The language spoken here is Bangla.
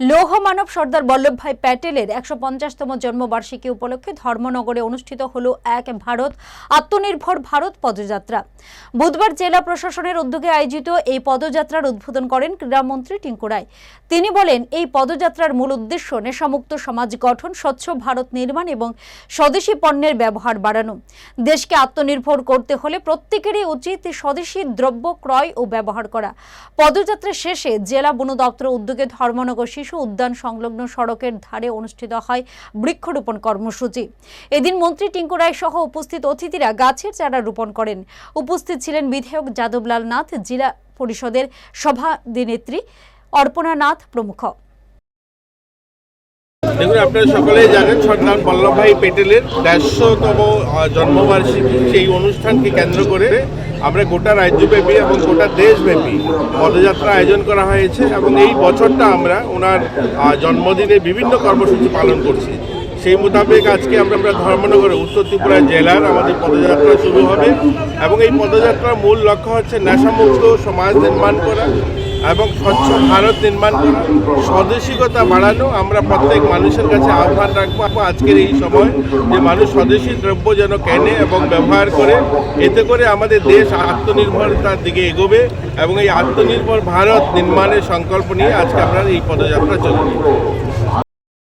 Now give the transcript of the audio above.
লৌহ মানব সর্দার বল্লভভাই প্যাটেলের একশো পঞ্চাশতম জন্মবার্ষিকী উপলক্ষে ধর্মনগরে অনুষ্ঠিত হল এক ভারত, আত্মনির্ভর ভারত পদযাত্রা। বুধবার জেলা প্রশাসনের উদ্যোগে আয়োজিত এই পদযাত্রার উদ্বোধন করেন ক্রীড়ামন্ত্রী টিঙ্কু রায়। তিনি বলেন, এই পদযাত্রার মূল উদ্দেশ্য নেশামুক্ত সমাজ গঠন, স্বচ্ছ ভারত নির্মাণ এবং স্বদেশি পণ্যের ব্যবহার বাড়ানো। দেশকে আত্মনির্ভর করতে হলে প্রত্যেকেরই উচিত স্বদেশি দ্রব্য, ক্রয় ও ব্যবহার করা। পদযাত্রা শেষে জেলা বন দপ্তর উদ্যোগে ধর্মনগর শিশু উদ্যান সংলগ্ন সড়কের ধারে অনুষ্ঠিত হয় বৃক্ষরোপণ কর্মসূচি। এদিন মন্ত্রী টিঙ্কু রায় সহ উপস্থিত অতিথিরা গাছের চারা রোপণ করেন। উপস্থিত ছিলেন বিধায়ক যাদবলাল নাথ, জেলা পরিষদের সভাধিনেত্রী অর্পণা নাথ প্রমুখ। দেখুন, আপনারা সকলেই জানেন সর্দার বল্লভভাই পেটেলের দেড়শোতম জন্মবার্ষিকী সেই অনুষ্ঠানকে কেন্দ্র করে আমরা গোটা রাজ্যব্যাপী এবং গোটা দেশব্যাপী পদযাত্রা আয়োজন করা হয়েছে এবং এই বছরটা আমরা ওনার জন্মদিনে বিভিন্ন কর্মসূচি পালন করছি। সেই মোতাবেক আজকে আমরা আমরা ধর্মনগরে, উত্তর ত্রিপুরা জেলার আমাদের পদযাত্রা শুরু হবে এবং এই পদযাত্রার মূল লক্ষ্য হচ্ছে নেশামুক্ত সমাজ নির্মাণ করা। এবং স্বচ্ছ ভারত নির্মাণ করা স্বদেশিকতা বাড়ানো আমরা প্রত্যেক মানুষের কাছে আহ্বান রাখব। আজকের এই সময় যে মানুষ স্বদেশি দ্রব্য যেন কেনে এবং ব্যবহার করে, এতে করে আমাদের দেশ আত্মনির্ভরতার দিকে এগোবে এবং এই আত্মনির্ভর ভারত নির্মাণের সংকল্প নিয়ে আজকে আমরা এই পদযাত্রা চলবে।